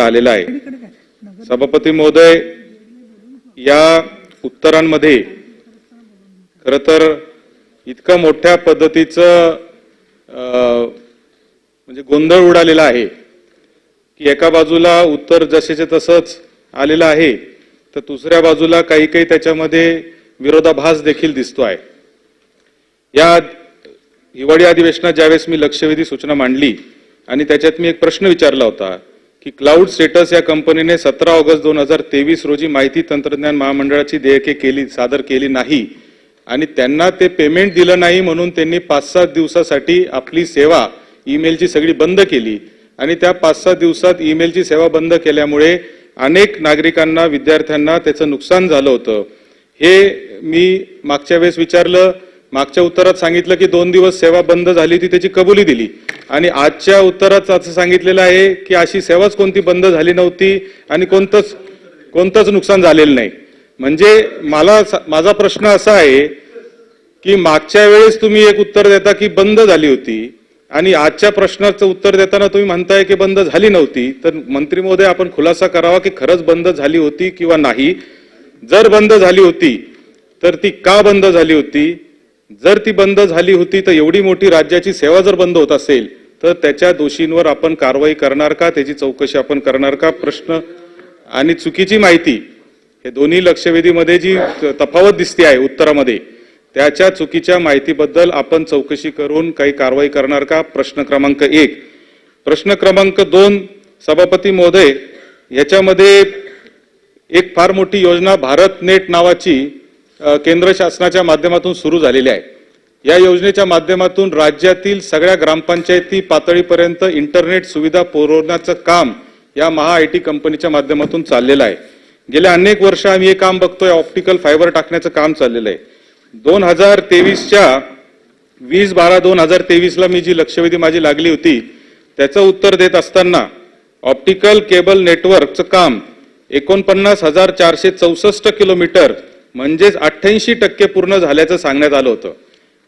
आलेला आहे. सभापती महोदय या उत्तरांमध्ये खर तर इतकं मोठ्या पद्धतीचं म्हणजे गोंधळ उडालेला आहे की एका बाजूला उत्तर जसेचे तसंच आलेलं आहे तर दुसऱ्या बाजूला काही काही त्याच्यामध्ये विरोधाभास देखील दिसतो आहे. या हिवाळी अधिवेशनात ज्यावेळेस मी लक्षवेधी सूचना मांडली आणि त्याच्यात मी एक प्रश्न विचारला होता की क्लाउड स्टेटस या कंपनीने सतरा ऑगस्ट दोन हजार तेवीस रोजी माहिती तंत्रज्ञान महामंडळाची देयके केली सादर केली नाही. आणि त्यांना ते पेमेंट दिलं नाही म्हणून त्यांनी पाच सात दिवसासाठी आपली सेवा ईमेलची सगळी बंद केली. आणि त्या पाच सात दिवसात ईमेलची सेवा बंद केल्यामुळे अनेक नागरिकांना विद्यार्थ्यांना त्याचं नुकसान झालं होतं. हे मी मागच्या वेळेस विचारलं. मागच्या उत्तरात सांगितलं की दोन दिवस सेवा बंद झाली होती त्याची कबुली दिली. आणि आजच्या उत्तरात असं सांगितलेलं आहे की अशी सेवाच कोणती बंद झाली नव्हती आणि कोणतंच कोणतंच नुकसान झालेलं नाही. म्हणजे मला माझा प्रश्न असा आहे की मागच्या वेळेस तुम्ही एक उत्तर देता की बंद झाली होती आणि आजच्या प्रश्नाचं उत्तर देताना तुम्ही म्हणताय की बंद झाली नव्हती तर मंत्री महोदय आपण खुलासा करावा की खरंच बंद झाली होती किंवा नाही. जर बंद झाली होती तर ती का बंद झाली होती? जर ती बंद झाली होती तर एवढी मोठी राज्याची सेवा जर बंद होत असेल तर त्याच्या दोषींवर आपण कारवाई करणार का? त्याची चौकशी आपण करणार का? प्रश्न आणि चुकीची माहिती हे दोन्ही लक्षवेधीमध्ये जी तफावत दिसते आहे उत्तरामध्ये त्याच्या चुकीच्या माहितीबद्दल आपण चौकशी करून काही कारवाई करणार का? प्रश्न क्रमांक एक. प्रश्न क्रमांक दोन सभापती महोदय याच्यामध्ये एक फार मोठी योजना भारत नेट नावाची केंद्र शासनाच्या माध्यमातून सुरू झालेली आहे. या योजनेच्या माध्यमातून राज्यातील सगळ्या ग्रामपंचायती पातळीपर्यंत इंटरनेट सुविधा पुरवण्याचं काम या महा आय टी कंपनीच्या माध्यमातून चाललेलं आहे. गेल्या अनेक वर्ष आम्ही हे काम बघतोय ऑप्टिकल फायबर टाकण्याचं काम चाललेलं आहे. दोन हजार तेवीसच्या वीस बारा दोन हजार तेवीसला मी जी लक्षवेधी माझी लागली होती त्याचं उत्तर देत असताना ऑप्टिकल केबल नेटवर्कचं काम एकोणपन्नास हजार चारशे चौसष्ट किलोमीटर म्हणजेच अठ्ठ्याऐंशी टक्के पूर्ण झाल्याचं सांगण्यात आलं होतं.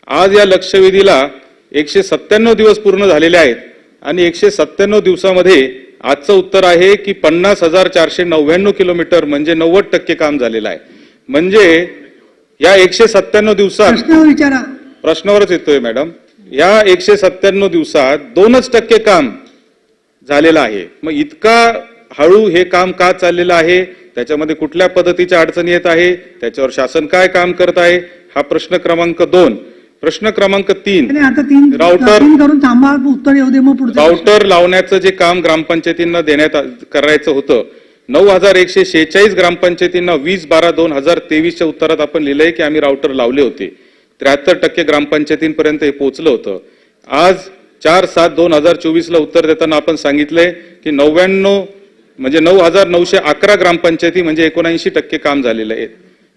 आज या लक्षवेधीला एकशे सत्त्याण्णव दिवस पूर्ण झालेले आहेत आणि एकशे सत्त्याण्णव दिवसामध्ये आजचं उत्तर आहे की पन्नास हजार चारशे नव्याण्णव किलोमीटर म्हणजे नव्वद टक्के काम झालेलं आहे. म्हणजे या एकशे सत्त्याण्णव दिवसात प्रश्नावरच येतोय मॅडम. या एकशे सत्त्याण्णव दिवसात दोनच टक्के काम झालेलं आहे. मग इतका हळू हे काम का चाललेलं आहे? त्याच्यामध्ये कुठल्या पद्धतीच्या अडचणी येत आहे त्याच्यावर शासन काय काम करत आहे हा प्रश्न क्रमांक दोन. प्रश्न क्रमांक तीन. राऊटर- राऊटर लावण्याचं जे काम ग्रामपंचायतींना देण्यात करायचं होतं नऊ हजार एकशे शेहेचाळीस ग्रामपंचायतींना वीस बारा दोन हजार तेवीसच्या उत्तरात आपण लिहिलंय की आम्ही राऊटर लावले होते. त्र्याहत्तर टक्के ग्रामपंचायतींपर्यंत हे पोहोचलं होतं. आज चार सात दोन हजार चोवीसला उत्तर देताना आपण सांगितलंय की नव्याण्णव म्हणजे नऊ हजार नऊशे अकरा ग्रामपंचायती म्हणजे एकोणऐंशी टक्के काम झालेलं आहे.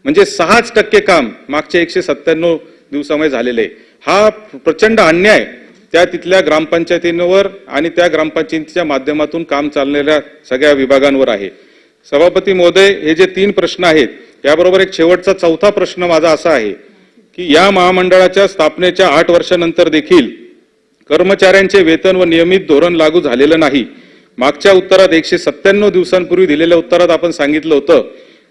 म्हणजे सहाच टक्के काम मागच्या एकशे सत्त्याण्णव दिवसामध्ये झालेलं आहे. हा प्रचंड अन्याय त्या तिथल्या ग्रामपंचायतींवर आणि त्या ग्रामपंचायतीच्या माध्यमातून काम चाललेल्या सगळ्या विभागांवर आहे. सभापती महोदय हे जे तीन प्रश्न आहेत याबरोबर एक शेवटचा चौथा प्रश्न माझा असा आहे की या महामंडळाच्या स्थापनेच्या आठ वर्षानंतर देखील कर्मचाऱ्यांचे वेतन व नियमित धोरण लागू झालेलं नाही. मागच्या उत्तरात एकशे सत्त्याण्णव दिवसांपूर्वी दिलेल्या उत्तरात आपण सांगितलं होतं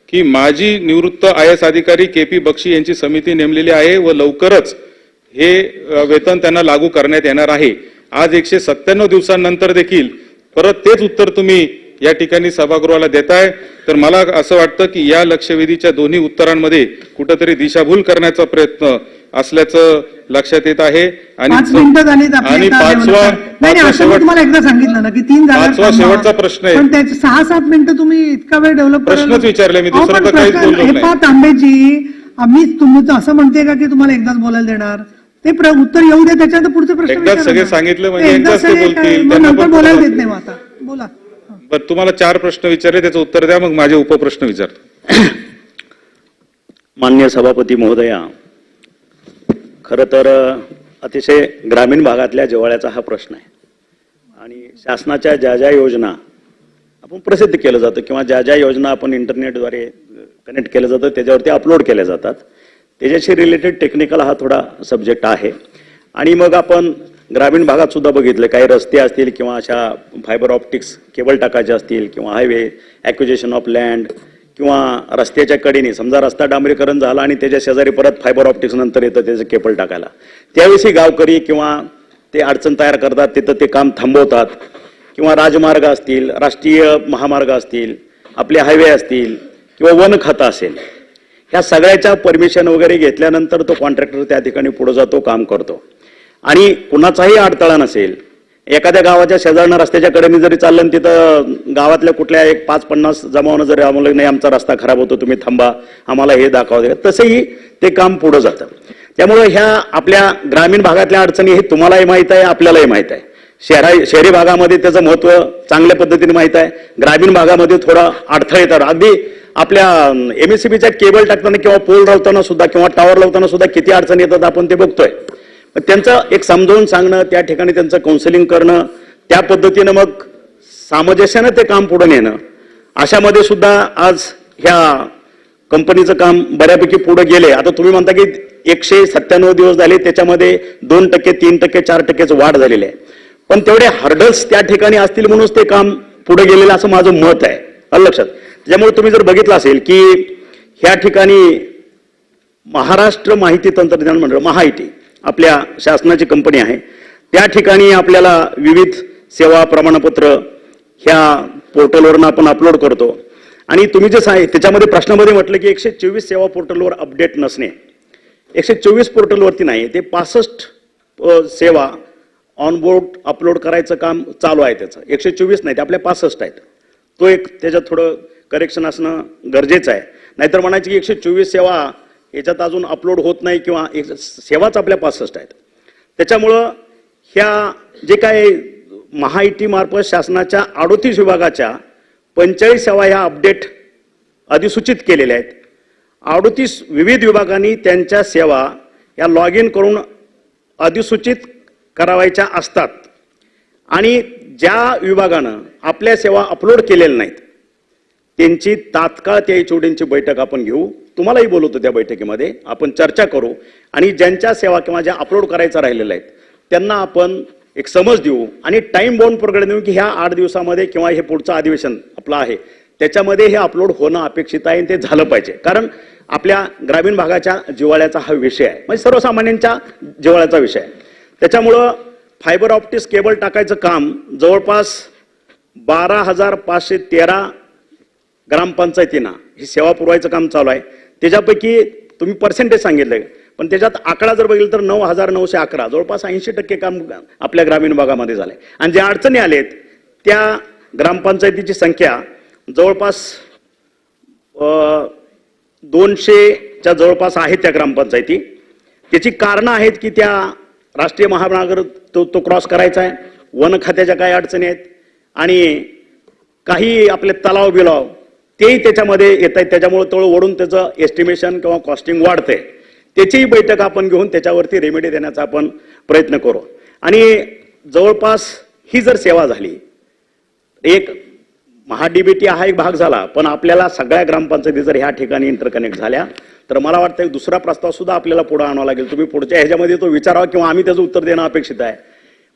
की माजी निवृत्त आय एस अधिकारी के पी बक्षी यांची समिती नेमलेली आहे व लवकरच हे वेतन त्यांना लागू करण्यात येणार आहे. आज एकशे सत्त्याण्णव दिवसांनंतर देखील परत तेच उत्तर तुम्ही या ठिकाणी सभागृहाला देताय तर मला असं वाटतं की या लक्षवेधीच्या दोन्ही उत्तरांमध्ये कुठंतरी दिशाभूल करण्याचा प्रयत्न असल्याचं लक्षात येत आहे आणि आणि आता पाचवा नाही नाही पाचवा असं मी शेवट तुम्हाला एकदा सांगितलं ना की तीन पाचवा. शेवटचा प्रश्न आहे. पण त्याचे सहा सात मिनिटं तुम्ही इतका वेळ डेव्हलप प्रश्नच विचारले मी, दुसरं काहीच बोललो हे. पहा तांबेजी आम्ही तुम्ही असं म्हणते का की तुम्हाला एकदाच बोलायला देणार ते उत्तर येऊ दे त्याच्यानंतर पुढचे प्रश्न सगळे. सांगितलं म्हणजे बोलायला देत नाही आता बोला बरं तुम्हाला चार प्रश्न विचारले त्याचं उत्तर द्या मग माझे उपप्रश्न विचारतो. मान्य सभापती महोदया खरं तर अतिशय ग्रामीण भागातल्या जिवाळ्याचा हा प्रश्न आहे. आणि शासनाच्या ज्या ज्या योजना आपण प्रसिद्ध केलं जातं किंवा ज्या ज्या योजना आपण इंटरनेटद्वारे कनेक्ट केलं जातं त्याच्यावरती अपलोड केल्या जातात. त्याच्याशी रिलेटेड टेक्निकल हा थोडा सब्जेक्ट आहे. आणि मग आपण ग्रामीण भागात सुद्धा बघितलं काही रस्ते असतील किंवा अशा फायबर ऑप्टिक्स केबल टाकायचे असतील किंवा हायवे ॲक्विजेशन ऑफ लँड किंवा रस्त्याच्या कडेने समजा रस्ता डांबरीकरण झाला आणि त्याच्या शेजारी परत फायबर ऑप्टिक्स नंतर येतं त्याचं केबल टाकायला. त्यावेळी गावकरी किंवा ते अडचण तयार करतात तिथं ते काम थांबवतात. किंवा राजमार्ग असतील राष्ट्रीय महामार्ग असतील आपले हायवे असतील किंवा वन खातं असेल ह्या सगळ्याच्या परमिशन वगैरे घेतल्यानंतर तो कॉन्ट्रॅक्टर त्या ठिकाणी पुढे जातो काम करतो. आणि कुणाचाही अडथळा नसेल. एखाद्या गावाच्या शेजारनं रस्त्याच्या कडेने जरी चाललं तिथं गावातल्या कुठल्या एक पाच पन्नास जमावणं जरी आम्हाला नाही आमचा रस्ता खराब होतो तुम्ही थांबा आम्हाला हे दाखवा दे तसंही ते काम पुढं जातं. त्यामुळं ह्या आपल्या ग्रामीण भागातल्या अडचणी हे तुम्हालाही माहीत आहे आपल्यालाही माहीत आहे. शहरा शहरी भागामध्ये त्याचं महत्त्व चांगल्या पद्धतीने माहीत आहे. ग्रामीण भागामध्ये थोडा अडथळा येतात. अगदी आपल्या एमएससीबीच्या केबल टाकताना किंवा पोल लावताना सुद्धा किंवा टॉवर लावताना सुद्धा किती अडचणी येतात आपण ते बघतोय. त्यांचं एक समजावून सांगणं त्या ठिकाणी त्यांचं काउन्सिलिंग करणं त्या पद्धतीनं मग सामंजस्यानं ते काम पुढे नेणं. अशामध्ये सुद्धा आज ह्या कंपनीचं काम बऱ्यापैकी पुढे गेले. आता तुम्ही म्हणता की एकशे सत्त्याण्णव दिवस झाले त्याच्यामध्ये दोन टक्के तीन टक्के चार टक्केच वाढ झालेली आहे. पण तेवढे हर्डल्स त्या ठिकाणी असतील म्हणूनच ते काम पुढे गेलेलं असं माझं मत आहे. लक्षात? त्यामुळे तुम्ही जर बघितलं असेल की ह्या ठिकाणी महाराष्ट्र माहिती तंत्रज्ञान मंडळ महाआयटी आपल्या शासनाची कंपनी आहे. त्या ठिकाणी आपल्याला विविध सेवा प्रमाणपत्र ह्या पोर्टलवरनं आपण अपलोड करतो. आणि तुम्ही जे सांग त्याच्यामध्ये प्रश्नामध्ये म्हटलं की एकशे चोवीस सेवा पोर्टलवर अपडेट नसणे. एकशे चोवीस पोर्टलवरती नाही ते पासष्ट सेवा ऑनबोर्ड अपलोड करायचं काम चालू आहे त्याचं. एकशे चोवीस नाही ते आपल्या पासष्ट आहेत. तो एक त्याच्यात थोडं करेक्शन असणं गरजेचं आहे. नाहीतर म्हणायचं की एकशे चोवीस सेवा याच्यात अजून अपलोड होत नाही किंवा एक सेवाच आपल्या पासष्ट आहेत. त्याच्यामुळं ह्या जे काय महाआयटी मार्फत शासनाच्या अडोतीस विभागाच्या पंचेचाळीस सेवा ह्या अपडेट अधिसूचित केलेल्या आहेत. अडोतीस विविध विभागांनी त्यांच्या सेवा या लॉग इन करून अधिसूचित करावायच्या असतात. आणि ज्या विभागानं आपल्या सेवा अपलोड केलेल्या नाहीत त्यांची तात्काळ त्या एचओडींची बैठक आपण घेऊ. तुम्हालाही बोलवतो त्या बैठकीमध्ये. आपण चर्चा करू. आणि ज्यांच्या सेवा किंवा ज्या अपलोड करायच्या राहिलेल्या आहेत त्यांना आपण एक समज देऊ. आणि टाइम बाउंड प्रोग्राम देऊ की ह्या आठ दिवसामध्ये किंवा हे पुढचं अधिवेशन आपलं आहे. त्याच्यामध्ये हे अपलोड होणं अपेक्षित आहे आणि ते झालं पाहिजे. कारण आपल्या ग्रामीण भागाच्या जिव्हाळ्याचा हा विषय आहे. म्हणजे सर्वसामान्यांच्या जिव्हाळ्याचा विषय आहे. त्याच्यामुळं फायबर ऑप्टिक्स केबल टाकायचं काम जवळपास बारा हजार पाचशे तेरा ग्रामपंचायतींना ही सेवा पुरवायचं काम चालू आहे. त्याच्यापैकी तुम्ही पर्सेंटेज सांगितलं. पण त्याच्यात आकडा जर बघितलं तर नऊ हजार नऊशे अकरा जवळपास ऐंशी टक्के काम आपल्या ग्रामीण भागामध्ये झालं आहे आणि ज्या अडचणी आलेत त्या ग्रामपंचायतीची संख्या जवळपास दोनशेच्या जवळपास आहेत त्या ग्रामपंचायती. त्याची कारणं आहेत की त्या राष्ट्रीय महामार्ग तो तो क्रॉस करायचा आहे. वन खात्याच्या काही अडचणी आहेत. आणि काही आपले तलाव बिलाव तेही त्याच्यामध्ये येत आहेत त्याच्यामुळे तोळ ओढून त्याचं एस्टिमेशन किंवा कॉस्टिंग वाढते त्याचीही बैठक आपण घेऊन त्याच्यावरती रेमेडी देण्याचा आपण प्रयत्न करू. आणि जवळपास ही जर सेवा झाली एक महाडीबीटी हा एक भाग झाला पण आपल्याला सगळ्या ग्रामपंचायती जर ह्या ठिकाणी इंटरकनेक्ट झाल्या तर मला वाटतं दुसरा प्रस्ताव सुद्धा आपल्याला पुढे आणावा लागेल. तुम्ही पुढच्या ह्याच्यामध्ये तो विचारावा किंवा आम्ही त्याचं उत्तर देणं अपेक्षित आहे.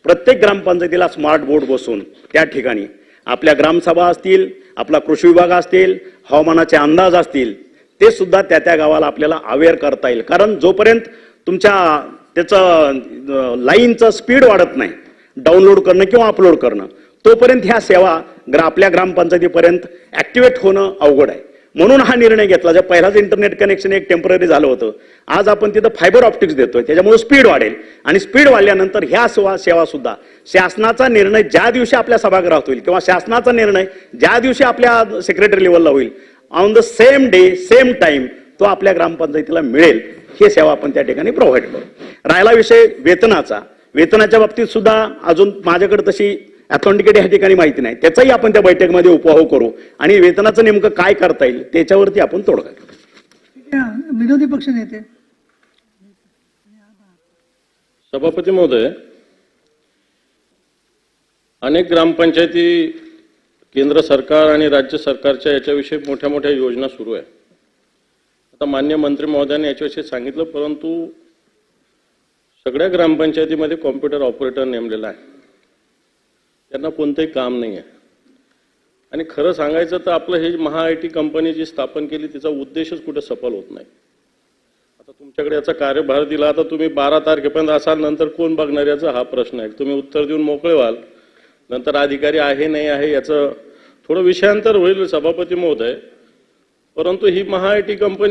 प्रत्येक ग्रामपंचायतीला स्मार्ट बोर्ड बसून त्या ठिकाणी आपल्या ग्रामसभा असतील आपला कृषी विभाग असतील हवामानाचे अंदाज असतील ते सुद्धा त्या त्या गावाला आपल्याला अवेअर करता येईल. कारण जोपर्यंत तुमच्या त्याचं लाईनचं स्पीड वाढत नाही डाउनलोड करणं किंवा अपलोड करणं तोपर्यंत ह्या सेवा ग्रा आपल्या ग्रामपंचायतीपर्यंत ॲक्टिवेट होणं अवघड आहे. म्हणून हा निर्णय घेतला. ज्या पहिलाच इंटरनेट कनेक्शन एक टेंपररी झालं होतं. आज आपण तिथं फायबर ऑप्टिक्स देतोय. त्याच्यामुळे स्पीड वाढेल. आणि स्पीड वाढल्यानंतर ह्या सेवा सेवा सुद्धा शासनाचा निर्णय ज्या दिवशी आपल्या सभागृहात होईल किंवा शासनाचा निर्णय ज्या दिवशी आपल्या सेक्रेटरी लेवलला होईल on the same day same time तो आपल्या ग्रामपंचायतीला मिळेल. हे सेवा आपण त्या ठिकाणी प्रोव्हाइड करू. राहिला विषय वेतनाचा. वेतनाच्या बाबतीत सुद्धा अजून माझ्याकडे तशी अथॉन्टिकेट ह्या ठिकाणी माहिती नाही. त्याचाही आपण त्या बैठकीमध्ये उपहाव करू आणि वेतनाचं नेमकं काय करता येईल त्याच्यावरती आपण तोडगा आहे. विरोधी पक्ष नेते. सभापती महोदय अनेक ग्रामपंचायती केंद्र सरकार आणि राज्य सरकारच्या याच्याविषयी मोठ्या मोठ्या योजना सुरू आहे. आता मान्य मंत्री महोदयाने याच्याविषयी सांगितलं परंतु सगळ्या ग्रामपंचायतीमध्ये कॉम्प्युटर ऑपरेटर नेमलेला आहे. त्यांना कोणतंही काम नाही आहे आणि खरं सांगायचं तर आपलं हे महा आय टी कंपनी जी स्थापन केली तिचा उद्देशच कुठे सफल होत नाही. आता तुमच्याकडे याचा कार्यभार दिला आता तुम्ही बारा तारखेपर्यंत असाल नंतर कोण बघणार याचा? हा प्रश्न आहे. तुम्ही उत्तर देऊन मोकळे व्हाल. नंतर अधिकारी आहे नाही आहे याचं थोडं विषयांतर होईल सभापती महोदय. परंतु ही महा आय टी कंपनी